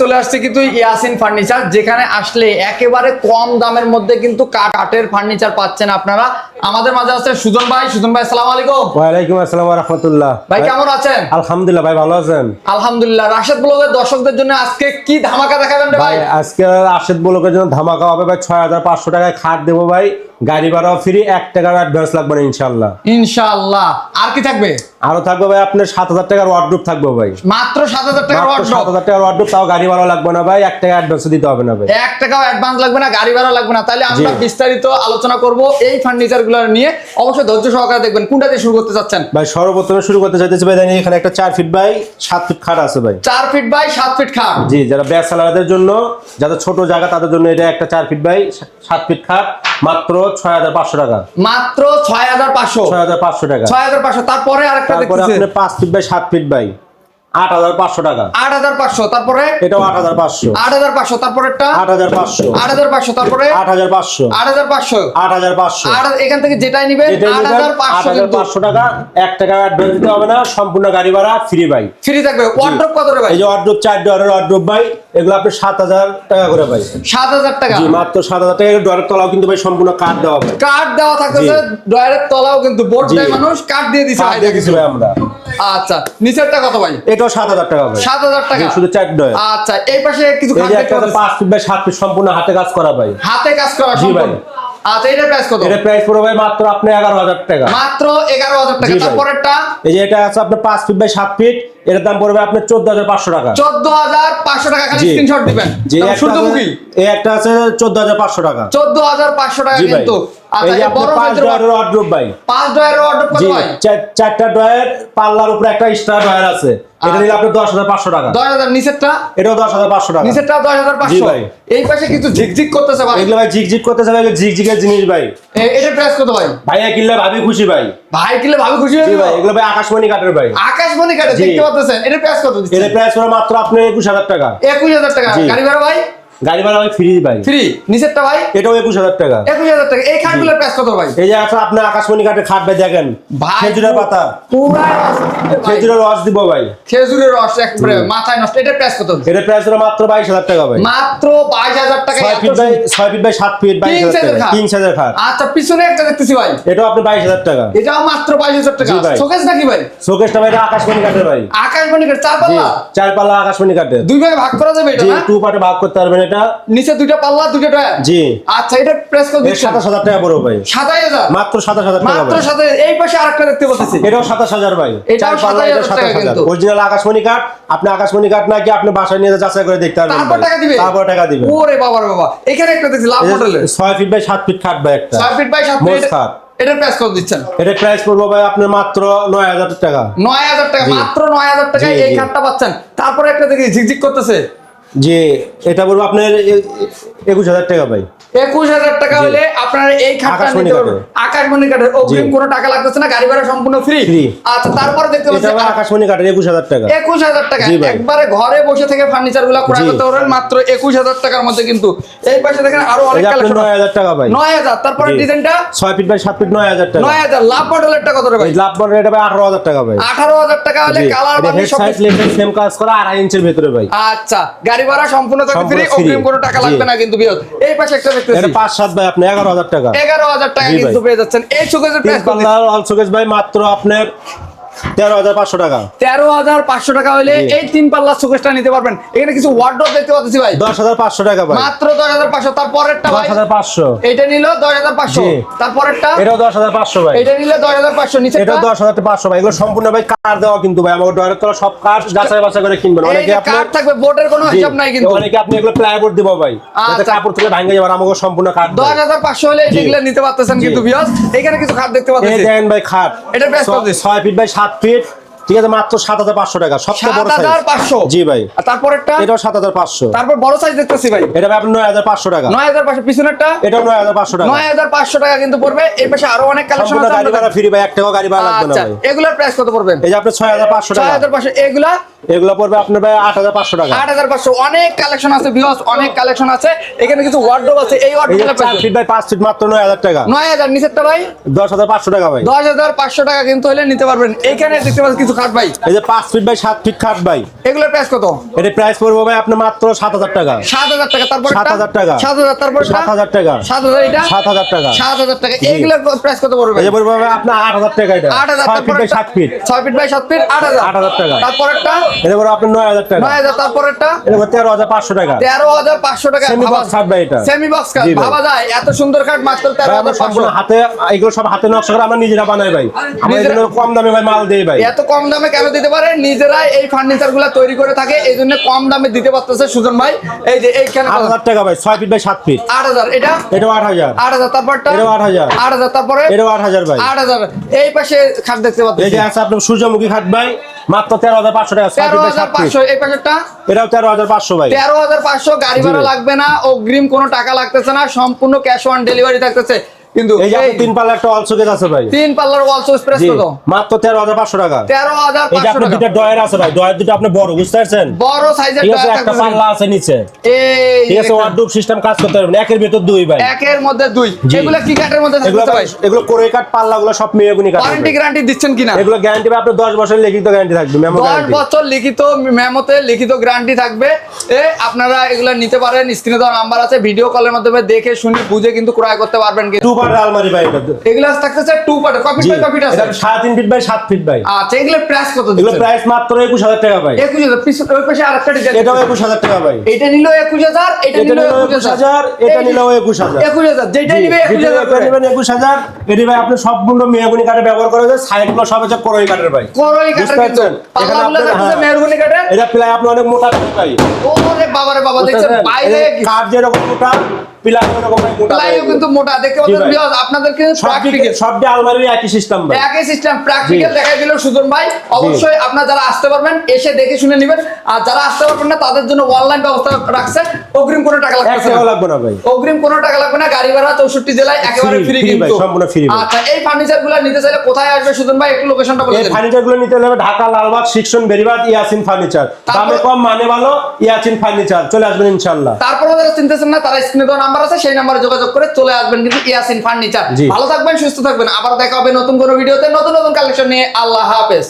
চলে আসছে কিন্তু ইয়াসিন ফার্নিচার যেখানে আসলে একেবারে কম দামের মধ্যে কিন্তু কাঠের ফার্নিচার পাচ্ছেন আপনারা। আমাদের মাঝে আছে সুজন ভাই। সুজন ভাই আসসালামু আলাইকুম। ওয়ালাইকুম আসসালাম রহমতুল্লাহ। ভাই কেমন আছেন? আলহামদুলিল্লাহ ভাই ভালো আছেন? আলহামদুলিল্লাহ। রাশেদ ব্লগের দর্শকদের জন্য আজকে কি ধামাকা দেখাবেন ভাই আজকে আশিদ বলকের জন্য ধামাকা হবে ভাই ছয় হাজার পাঁচশো টাকায় খাট দেবো ভাই। গাড়ি ভাড়াও ফ্রি এক টাকার অ্যাডভান্স লাগবে না ইনশাল্লাহ ইনশাআল্লাহ। আর কি থাকবে? আরও থাকবে ভাই আপনার সাত হাজার টাকার ওয়ার্ড্রোপ থাকবে ভাই। মাত্র সাত হাজার টাকার মাত্র সাত হাজার টাকার ওয়ার্ড্রোপ তাও গাড়ি ভাড়া লাগবে না ভাই এক টাকা অ্যাডভান্স দিতে হবে না ভাই। এক টাকাও অ্যাডভান্স লাগবে না গাড়ি ভাড়া লাগবে না। তাহলে আমরা বিস্তারিত আলোচনা করব এই ফার্নিচারগুলো নিয়ে। অবশ্যই ধৈর্য সহকারে দেখবেন কোনটা দিয়ে শুরু করতে চাচ্ছেন? ভাই সর্বপ্রথমে শুরু করতে চাইতেছি ভাই জানি এখানে একটা চার ফিট বাই সাত ফিট খাট আছে ভাই। চার ফিট বাই সাত ফিট খাট। জি যারা ব্যাস সালারদের জন্য যাদের ছোট জায়গা তাদের জন্য এটা একটা চার ফিট বাই সাত ফিট খাট। মাত্র ছয় হাজার পাঁচশো টাকা। মাত্র ছয় হাজার পাঁচশো। ছয় হাজার পাঁচশো টাকা। ছয় হাজার পাঁচশো। তারপরে আরেকটা দেখতেছি। পাঁচ ফিট বাই সাত ফিট বাই। আট হাজার পাঁচশো টাকা আট হাজার পাঁচশো তারপরে এটাও আট হাজার পাঁচশো আট হাজার পাঁচশো তারপরেরটা আট হাজার পাঁচশো আট হাজার পাঁচশো তারপরে আট হাজার পাঁচশো আট হাজার পাঁচশো আট হাজার পাঁচশো এখান থেকে যেটাই নিবেন আট হাজার পাঁচশো হাজার কিন্তু পাঁচশো টাকা এক টাকা অ্যাডভান্স দিতে হবে না সম্পূর্ণ গাড়ি ভাড়া ফ্রি বাই ফ্রি থাকবে ওয়ার্ড্রপ কত ভাই এই যে অর্ড্রোপ চার ডলারের অর্ড্রোপ ভাই এগুলো আপনি সাত হাজার টাকা করে ভাই সাত হাজার টাকা জি মাত্র সাত হাজার টাকা ডলার তলাও কিন্তু ভাই সম্পূর্ণ কার্ড দেওয়া ভাই কার্ড দেওয়া থাকতেছে ডয়ারের তলাও কিন্তু বোর্ড মানুষ কার্ড দিয়ে দিছে কার্ড ভাই ভাই আমরা আচ্ছা নিচেরটা কত ভাই এটাও সাত হাজার টাকা ভাই। সাত হাজার টাকা? শুধু আচ্ছা এই পাশে কিছু এই খাট যে দেখতে একটা পাচ্ছি। পাঁচ ফিট বাই সাত ফিট সম্পূর্ণ হাতে কাজ করা ভাই। হাতে কাজ করা জি ভাই। সম্পূর্ণ। আচ্ছা এটার প্রাইস কত? এটা প্রাইস পড়বে ভাই মাত্র আপনি এগারো হাজার টাকা। মাত্র এগারো হাজার টাকা। তারপরেরটা? এই যে এটা আছে আপনার পাঁচ ফিট বাই সাত ফিট। এটার দাম পড়বে আপনার চোদ্দ হাজার পাঁচশো টাকা। খালি স্ক্রিনশট দিবেন। সূর্যমুখী? এই একটা আছে টাকা। কিন্তু। আচ্ছা এই যে এই আপনার বড় পাঁচ সাইজের ডলারের ভাই। পাঁচ ডয়ের অর্ডার কত ভাই? চারটা ড্রয়ার পাল্লার উপরে একটা এক্সট্রা ড্রয়ার আছে। এটা নিলে আপনার দশ টাকা। নিচেরটা? এটাও নিচেরটা। এই পাশে কিছু ঝিকঝিক করতেছে ভাই। এগুলো ভাই ঝিকঝিক করতে চাবে ঝিকঝিকের জিনিস ভাই। প্রাইস কত ভাই? ভাইয়া কিনলে ভাবি খুশি ভাই। ভাই কিনলে ভাবে খুশি যাবে? ভাই এগুলো ভাই আকাশমণি ভাই। আকাশমণি কাটে। দেখতে পাচ্ছেন? প্রাইস কত প্রাইস মাত্র আপনার একুশ হাজার টাকা। একুশ হাজার টাকা। গাড়ি ভাড়া ভাই? গাড়ি ভাড়া ফ্রি ভাই। ফ্রি নিচেরটা ভাই? এটাও একুশ হাজার টাকা। একুশ হাজার টাকা। এই খাটগুলোর প্রাইস কত ভাই? এই যে আপনার আকাশমণি কাঠের খাট ভাই দেখেন। খেজুরের পাতা। খেজুরের রস দিব ভাই। খেজুরের রস একবারে মাথায় নষ্ট। এটার প্রাইস কত এর প্রাইস হলো মাত্র বাইশ হাজার টাকা ভাই। মাত্র বাইশ হাজার টাকা ছয় ফিট বাই ছয় ফিট বাই সাত ফিট বাইশ হাজার size এর টাকা। খাট। তিন খাট। আচ্ছা পিছনে একটা দেখতেছি ভাই। এটাও আপনি বাইশ হাজার টাকা। এটাও মাত্র বাইশ হাজার টাকা। ভাই। নাকি ভাই? আকাশমণি কাঠের ভাই। আকাশমণি কাঠ চার পাল্লা চার পাল্লা আকাশমণি কাঠের দুই ভাগে ভাগ করা যাবে এটা না? টু পার্টে ভাগ করতে পারবেন এটা নিচে দুইটা পাল্লা দুইটা ডয়ার জি। আচ্ছা এটা প্রেস সাতাশ হাজার টাকা পড়বে ভাই। সাতাশ হাজার? মাত্র সাতাশ হাজার টাকা মাত্র ভাই। সাথে এই পাশে আরেকটা দেখতে পাচ্ছি। এটাও সাতাশ হাজার ভাই। এটাও এটা 27,000 টাকা কিন্তু। অরিজিনাল আকাশমণি আপনি আকাশমণি নাকি আপনি বাসায় নিয়ে যাচাই করে দেখতে পারবেন তারপর টাকা দিবে? তারপর টাকা দিবেন ওরে বাবা বাবা। এখানে একটা দেখছি লাভ মডেলের ছয় ফিট বাই সাত ফিট খাট ভাই একটা। ছয় ফিট বাই সাত ফিট খাট। এটার প্রেস করে দিচ্ছেন। এটা প্রাইস পড়বে ভাই আপনার মাত্র নয় হাজার টাকা। নয় হাজার টাকা মাত্র নয় হাজার টাকায় এই খাটটা পাচ্ছেন। তারপরে একটা দেখি ঝিকঝিক করতেছে। যে এটা বলব আপনার একুশ হাজার টাকা ভাই। একুশ হাজার টাকা হলে আপনার এই খাটটা আকাশমণি নিতে পারবেন আকাশমণি কাঠের অগ্রিম কোনো টাকা লাগতেছে না গাড়ি ভাড়া সম্পূর্ণ ফ্রি আচ্ছা তারপরে দেখতে এটা পাচ্ছি আকাশমণি কাঠের একুশ হাজার টাকা। একুশ হাজার টাকা। একবারে ঘরে বসে থেকে ফার্নিচারগুলা ক্রয় করতে পারবেন মাত্র একুশ হাজার টাকার মধ্যে কিন্তু। এই পাশে দেখেন আরও অনেক কালেকশন নয় হাজার টাকা ভাই। নয় হাজার। তারপরে ডিজাইনটা ছয় ফিট বাই সাত ফিট নয় হাজার টাকা। নয় হাজার। লাভ মডেলেরটা কত ভাই? লাভ এটা ভাই আঠারো হাজার টাকা ভাই। আঠারো হাজার টাকা হলে কালার হেড সব সেম কাজ করা আড়াই ইঞ্চের ভেতরে ভাই। আচ্ছা গাড়ি ভাড়া সম্পূর্ণ থাকবে ফ্রি অগ্রিম কোনো টাকা লাগবে না কিন্তু এই পাশে একটা দেখতেছি। এটা পাঁচ সাত ভাই আপনি এগারো হাজার টাকা। এগারো হাজার টাকা কিন্তু পেয়ে যাচ্ছেন। এই সুকেজের প্রাইস পাল্লা অল সুকেজ ভাই মাত্র আপনার তেরো হাজার পাঁচশো টাকা। তেরো হাজার পাঁচশো টাকা হলে এই তিন পাল্লার শোকেসটা নিতে পারবেন। এখানে কিছু ওয়ার্ড্রপ দেখতে পাচ্ছি ভাই। দশ হাজার পাঁচশো টাকা ভাই। মাত্র দশ হাজার পাঁচশো। তারপরেরটা দশ হাজার পাঁচশো। এটা নিল দশ হাজার পাঁচশো। তারপরেরটা এটাও দশ হাজার পাঁচশো ভাই। এটা নিলে দশ হাজার পাঁচশো। নিচে এটা দশ হাজার পাঁচশো ভাই। এগুলো সম্পূর্ণ ভাই কার দেওয়া কিন্তু ভাই? আমাকে ডয়ের তলা সব কার যাচাই বাছাই করে কিনবেন। অনেকে আপনার থাকবে? বোর্ডের কোনো হিসাব নাই কিন্তু। অনেকে আপনি এগুলো প্লাইবোর্ড দিব ভাই। যাতে আচ্ছা। কাপড় তুলে ভাঙে যাবে আমাকে সম্পূর্ণ কার দশ হাজার পাঁচশো হলে এগুলো নিতে পারতেছেন কিন্তু ভিউয়ার্স এখানে কিছু খাট দেখতে পাচ্ছেন এই দেন ভাই খাট। এটা বেশ 6 ফিট বাই 7 পেট ঠিক আছে মাত্র সাত হাজার পাঁচশো টাকা সবচেয়ে বড় সাইজ পাঁচশো? জি ভাই। আর তারপরেরটা? এটাও সাত হাজার পাঁচশো। তারপর বড় সাইজ দেখতেছি ভাই। এটা ভাই নয় হাজার পাঁচশো টাকা। নয় হাজার পাঁচশো পিছনেরটা? এটাও নয় হাজার পাঁচশো টাকা। নয় হাজার পাঁচশো টাকা কিন্তু পড়বে। এই পাশে আরও অনেক কালেকশন আছে গাড়ি ভাড়া ফ্রি ভাই এক টাকা গাড়ি ভাড়া লাগবে না আচ্ছা এগুলোর প্রাইস কত পড়বেন এই যে আপনার ছয় হাজার পাঁচশো ছয় হাজার পাঁচশো এগুলা? এগুলো পড়বে আপনার ভাই আট হাজার পাঁচশো টাকা। আট হাজার পাঁচশো অনেক কালেকশন আছে বিহস অনেক কালেকশন আছে। এখানে কিছু ওয়ার্ডরোব আছে এই ওয়ার্ডরোব চার ফিট বাই পাঁচ ফিট মাত্র নয় হাজার টাকা। নয় হাজার নিচেরটা ভাই? দশ হাজার পাঁচশো টাকা ভাই। দশ হাজার পাঁচশো টাকা কিন্তু হলে নিতে পারবেন। এইখানে দেখতে পাচ্ছি কিছু কিছু খাট ভাই। এই যে ফিট বাই ফিট খাট ভাই। এগুলোর প্রাইস কত? এটা প্রাইস পড়বে ভাই মাত্র সাত হাজার টাকা। সাত হাজার টাকা তারপর 7,000 টাকা। সাত হাজার তারপর সাত হাজার টাকা। সাত হাজার এটা সাত হাজার টাকা। সাত হাজার টাকা। এইগুলোর প্রাইস কত পড়বে? এই যে পড়বে ভাই আপনার আট হাজার টাকা এটা। Feet by feet feet by feet 8,000 টাকা। তারপর একটা এটা পড়বে আপনার নয় হাজার টাকা। নয় হাজার তারপর একটা এটা পড়বে তেরো হাজার পাঁচশো টাকা। তেরো হাজার পাঁচশো টাকা। Semi box খাট ভাই এটা। সেমি বক্স ভাই। ভাবা যায়। এত সুন্দর কাঠ মাত্র তেরো ভাই, হাজার আমরা পাঁচশো। সম্পূর্ণ হাতে এগুলো সব হাতে নকশা করে আমরা নিজেরা বানাই ভাই। আমরা কম দামে ভাই মাল দেই ভাই। এত কম দামে কেন দিতে পারে? নিজেরাই এই ফার্নিচারগুলা তৈরি করে থাকে এই জন্য কম দামে দিতে পারতেছে সুজন ভাই। এই যে এইখানে আট হাজার টাকা ভাই ছয় ফিট বাই সাত ফিট আট হাজার এটা? এটাও আট হাজার। আট হাজার তারপরটা? এটাও 8,000 আট হাজার তারপরে? এটাও আট হাজার ভাই। আট হাজার। এই পাশে খাট দেখতে পাচ্ছি। এই যে আছে আপনার সূর্যমুখী খাট ভাই মাত্র তেরো হাজার পাঁচশো টাকা তেরো হাজার পাঁচশো এই পাশেরটা এটাও তেরো হাজার পাঁচশো ভাই। তেরো হাজার পাঁচশো গাড়ি ভাড়া লাগবে না অগ্রিম কোনো টাকা লাগতেছে না সম্পূর্ণ ক্যাশ অন ডেলিভারি থাকতেছে। কিন্তু এই যে তিন পাল্লা একটা অল শোকেস আছে ভাই। তিন পাল্লার কত? মাত্র তেরো হাজার পাঁচশো টাকা। তেরো এই যে আপনার টাকা। আছে ভাই ডয়ের দুটো আপনি বড় বুঝতে পারছেন? বড় সাইজের আছে একটা পাল্লা আছে নিচে। এই ঠিক আছে ওয়ার্ডরোব সিস্টেম কাজ করতে পারবেন। একের ভেতর দুই ভাই। একের মধ্যে দুই। এগুলো কি কাঠের মধ্যে থাকতেছে ভাই? এগুলো করে কাঠ পাল্লা গুলো সব মেয়েগুনি কাঠ ওয়ারেন্টি গ্যারান্টি দিচ্ছেন কিনা? এগুলো গ্যারান্টি ভাই আপনার দশ বছরের লিখিত গ্যারান্টি থাকবে মেমো দশ গ্যারান্টি বছর লিখিত মেমোতে লিখিত গ্যারান্টি থাকবে। এ আপনারা এগুলো নিতে পারেন স্ক্রিনে দেওয়া নাম্বার আছে ভিডিও কলের মাধ্যমে দেখে শুনে বুঝে কিন্তু ক্রয় করতে পারবেন কিন্তু। টু আলমারি ভাই। এটা এগুলো থাকতেছে two part copy by copy আছে এটা সাড়ে তিন ফিট বাই সাত ফিট ভাই আচ্ছা এগুলোর প্রাইস কত এগুলো দিচ্ছেন প্রাইস মাত্র একুশ হাজার টাকা ভাই। একুশ হাজার পিছনে ওই পাশে আরেকটা ডিজাইন এটাও একুশ হাজার টাকা ভাই। এটা নিল একুশ এটা এটা নিল নিলেও একুশ একুশ হাজার। এটা নিলেও একুশ হাজার। একুশ নিবে একুশ যেটা হাজার করে। নেবেন একুশ এটি ভাই আপনি সম্পূর্ণ মেহগুনি কাঠে ব্যবহার করা যায় সাইডগুলো সব হচ্ছে করই কাঠের ভাই। করই কাঠের কিন্তু এখানে আপনার- থাকতেছে হ্যাঁ। এটা প্লাই আপনি অনেক মোটা ভাই। ওরে বাবারে বাবা দেখছেন বাইরে কাঠ যেরকম মোটা মোটা কিন্তু দেখতে পাচ্ছেন প্র্যাকটিক্যাল আলমারির একই সিস্টেম ভাই। একই সিস্টেম প্র্যাকটিক্যাল জি। দেখাই দিল সুজন ভাই। অবশ্যই আপনারা যারা আসতে পারবেন এসে দেখে শুনে নেবেন। আর যারা আসতে পারবেন না তাদের জন্য অনলাইন ব্যবস্থা রাখছে। অগ্রিম কোনো টাকা লাগবে না। লাগবে না ভাই। অগ্রিম কোনো টাকা লাগবে না গাড়ি ভাড়া চৌষট্টি জেলায় একেবারে ফ্রি কিন্তু। সম্পূর্ণ ভাই। আচ্ছা এই ফার্নিচারগুলো নিতে চাইলে কোথায় আসবে সুজন ভাই? একটু লোকেশনটা বলে এই দিন। ফার্নিচারগুলো নিতে হলে ঢাকা লালবাগ শিক্ষণ বেরিবাদ ইয়াসিন ফার্নিচার দামে কম মানে ভালো ইয়াসিন ফার্নিচার চলে আসবেন ইনশাল্লাহ তারপরে যারা চিনতেছেন না তারা স্ক্রিনে দেওয়া নাম্বার আছে সেই নাম্বারে যোগাযোগ করে চলে আসবেন কিন্তু ইয়াসিন ফার্নিচার ভালো থাকবেন সুস্থ থাকবেন। আবার দেখা হবে নতুন কোনো ভিডিওতে। নতুন নতুন কালেকশন নিয়ে। আল্লাহ হাফেজ।